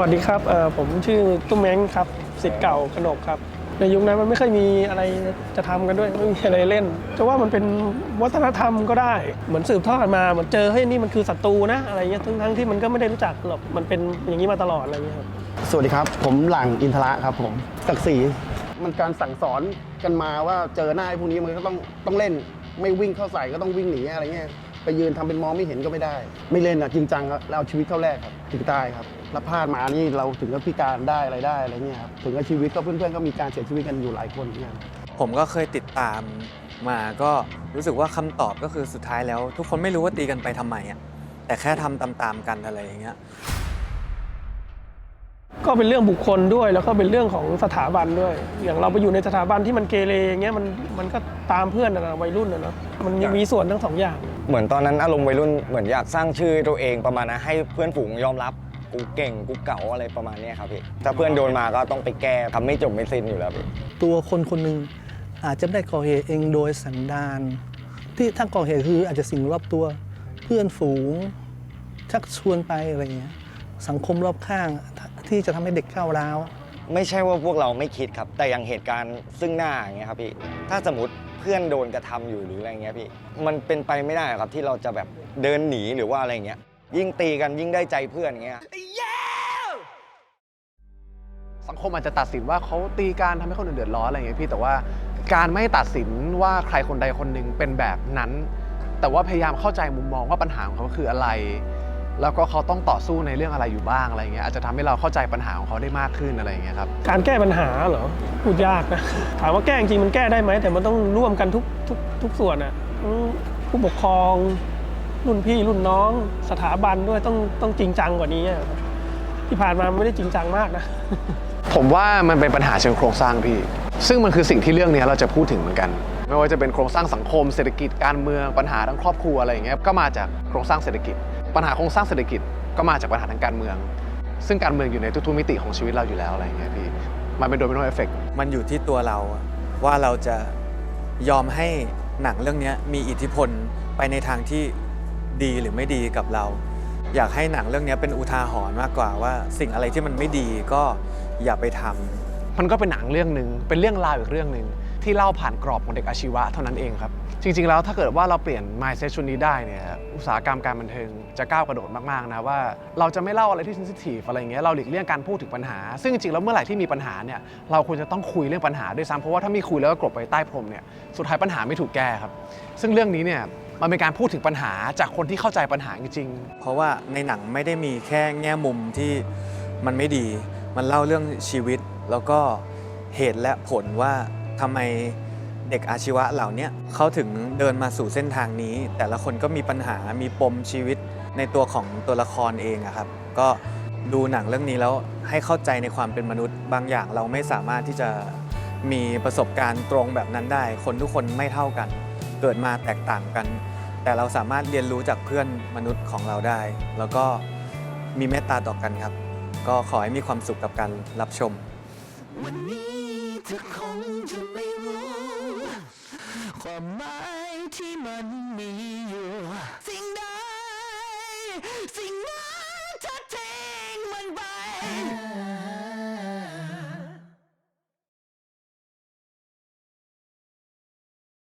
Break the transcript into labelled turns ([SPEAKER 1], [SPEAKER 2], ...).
[SPEAKER 1] วัสดีครับเอ่อผมชื่อตุ้มแม้งครับสิทธิ์เก่าขนกครับในยุคนั้นมันไม่เคยมีอะไรจะทำกันด้วยไม่มีอะไรเล่นจะว่ามันเป็นวัฒนธรรมก็ได้ เหมือนสืบทอดมาเหมือนเจอเฮ้ยนี่มันคือศัตรูนะอะไรเงี้ยทั้งทั้งที่มันก็ไม่ได้รู้จักหรอกมันเป็นอย่างนี้มาตลอดอะไรเงี้ยครับ
[SPEAKER 2] สวัสดีครับ ผมหลังอินทระครับผมศักดิ์ศรีมันการสั่งสอนกันมาว่าเจอหน้าไอ้พวกนี้มันก็ต้องต้องเล่น ไม่วิ่งเข้าใส่ก็ต้องวิ่งหนีอะไรเงี้ย ไปยืนทำเป็นมองไม่เห็นก็ไม่ได้ ไม่เล่นอะจริงจังครับเอาชีวิตเข้าแรกครับถึงตายครับแล้วพลาดมานี่เราถึงกับพิการได้อะไรได้อะไรเงี้ยครับถึงกับชีวิตก็เพื่อนๆก็มีการเสียชีวิตกันอยู่หลายคนเหมือนกัน
[SPEAKER 3] ผมก็เคยติดตามมาก็รู้สึกว่าคำตอบก็คือสุดท้ายแล้ว ทุกคนไม่รู้ว่าตีกันไปทำไมอะแต่แค่ทำตามๆกันอะไรอย่างเงี้ย
[SPEAKER 1] ก็เป็นเรื่องบุคคลด้วย แล้วก็เป็นเรื่องของสถาบันด้วย อย่างเราไปอยู่ในสถาบันที่มันเกเรอย่างเงี้ยมันมันก็ตามเพื่อนนะวัยรุ่นนะเนาะมันมีมีส่วนทั้งสองอย่าง
[SPEAKER 4] เหมือนตอนนั้นอารมณ์วัยรุ่นเหมือนอยากสร้างชื่อตัวเองประมาณนั้นให้เพื่อนฝูงยอมรับกูเก่งกูเก่าอะไรประมาณเนี้ยครับพี่ถ้าเพื่อนโดนมาก็ต้องไปแก้ทำไม่จบไม่สิ้นอยู่แล้วพี่
[SPEAKER 5] ตัวคนคนหนึ่งอาจจะไม่ได้ก่อเหตุเองโดยสันดานที่ถ้าก่อเหตุคืออาจจะสิ่งรอบตัวเพื่อนฝูงชักชวนไปอะไรเงี้ยสังคมรอบข้าง ที่จะทำให้เด็กก้าวร้าว
[SPEAKER 4] ไม่ใช่ว่าพวกเราไม่คิดครับ แต่อย่างเหตุการณ์ซึ่งหน้าอย่างเงี้ยครับพี่ ถ้าสมมติเพื่อนโดนกระทำอยู่หรืออะไรเงี้ยพี่ มันเป็นไปไม่ได้ครับที่เราจะแบบเดินหนีหรือว่าอะไรเงี้ย ยิ่งตีกันยิ่งได้ใจเพื่อนอย่างเงี้ย
[SPEAKER 6] สังคมอาจจะตัดสินว่าเขาตีการทำให้คนอื่นเดือดร้อนอะไรอย่างเงี้ยพี่แต่ว่าการไม่ตัดสินว่าใครคนใดคนหนึ่งเป็นแบบนั้น แต่ว่าพยายามเข้าใจมุมมองว่าปัญหาของเขาคืออะไร แล้วก็เขาต้องต่อสู้ในเรื่องอะไรอยู่บ้างอะไรอย่างเงี้ยอาจจะทำให้เราเข้าใจปัญหาของเขาได้มากขึ้นอะไรอย่างเงี้ยครับ
[SPEAKER 1] การแก้ปัญหาเหรอพูดยากนะถามว่าแก้จริงๆมันแก้ได้ไหมแต่มันต้องร่วมกันทุกทุกทุกส่วนอะทั้งผู้ปกครองรุ่นพี่รุ่นน้องสถาบันด้วยต้องต้องจริงจังกว่านี้อะที่ผ่านมาไม่ได้จริงจังมากนะ
[SPEAKER 6] ผมว่ามันเป็นปัญหาเชิงโครงสร้างพี่ ซึ่งมันคือสิ่งที่เรื่องนี้เราจะพูดถึงเหมือนกัน ไม่ว่าจะเป็นโครงสร้างสังคมเศรษฐกิจการเมืองปัญหาทั้งครอบครัวอะไรอย่างเงี้ยก็มาจากโครงสร้างเศรษฐกิจ ปัญหาโครงสร้างเศรษฐกิจก็มาจากปัญหาทางการเมือง ซึ่งการเมืองอยู่ในทุกๆมิติของชีวิตเราอยู่แล้วอะไรอย่างเงี้ยพี่มันเป็นโดมิโนเอฟเฟก
[SPEAKER 3] มันอยู่ที่ตัวเราอะว่าเราจะยอมให้หนังเรื่องเนี้ยมีอิทธิพลไปในทางที่ดีหรือไม่ดีกับเรา อยากให้หนังเรื่องเนี้ยเป็นอุทาหรณ์มากกว่าว่า สิ่งอะไรที่มันไม่ดีก็อย่าไปทำ
[SPEAKER 6] มันก็เป็นหนังเรื่องหนึ่งเป็นเรื่องราวอีกเรื่องหนึ่ง ที่เล่าผ่านกรอบของเด็กอาชีวะเท่านั้นเองครับ จริง ๆ แล้วถ้าเกิดว่าเราเปลี่ยน mindset ชุดนี้ได้เนี่ยอุตสาหกรรมการบันเทิงจะก้าวกระโดดมากๆนะว่าเราจะไม่เล่าอะไรที่ sensitive อะไรเงี้ยเราหลีกเลี่ยงการพูดถึงปัญหา ซึ่งจริงๆแล้วเมื่อไหร่ที่มีปัญหาเนี่ยเราควรจะต้องคุยเรื่องปัญหาด้วยซ้ำเพราะว่าถ้าไม่คุยแล้วก็กลบไปใต้พรมเนี่ยสุดท้ายปัญหาไม่ถูกแก้ครับ ซึ่งเรื่องนี้เนี่ยมันเป็นการพูดถึงปัญหาจากคนที่เข้าใจปัญหาจริงๆ
[SPEAKER 3] เพราะว่าในหนังไม่ได้มีแค่แง่มุมที่มันไม่ดี มันเล่าเรื่องชีวิตแล้วก็เหตุและผลว่า ทำไมเด็กอาชีวะเหล่านี้เขาถึงเดินมาสู่เส้นทางนี้ แต่ละคนก็มีปัญหามีปมชีวิตในตัวของตัวละครเองอะครับ ก็ดูหนังเรื่องนี้แล้วให้เข้าใจในความเป็นมนุษย์ บางอย่างเราไม่สามารถที่จะมีประสบการณ์ตรงแบบนั้นได้ คนทุกคนไม่เท่ากัน เกิดมาแตกต่างกัน แต่เราสามารถเรียนรู้จากเพื่อนมนุษย์ของเราได้ แล้วก็มีเมตตาต่อกันครับ ก็ขอให้มีความสุขกับการรับชม
[SPEAKER 7] วันนี้ เธอคงจะไม่รู้ ความหมายที่มันมีอยู่ สิ่งใดสิ่ง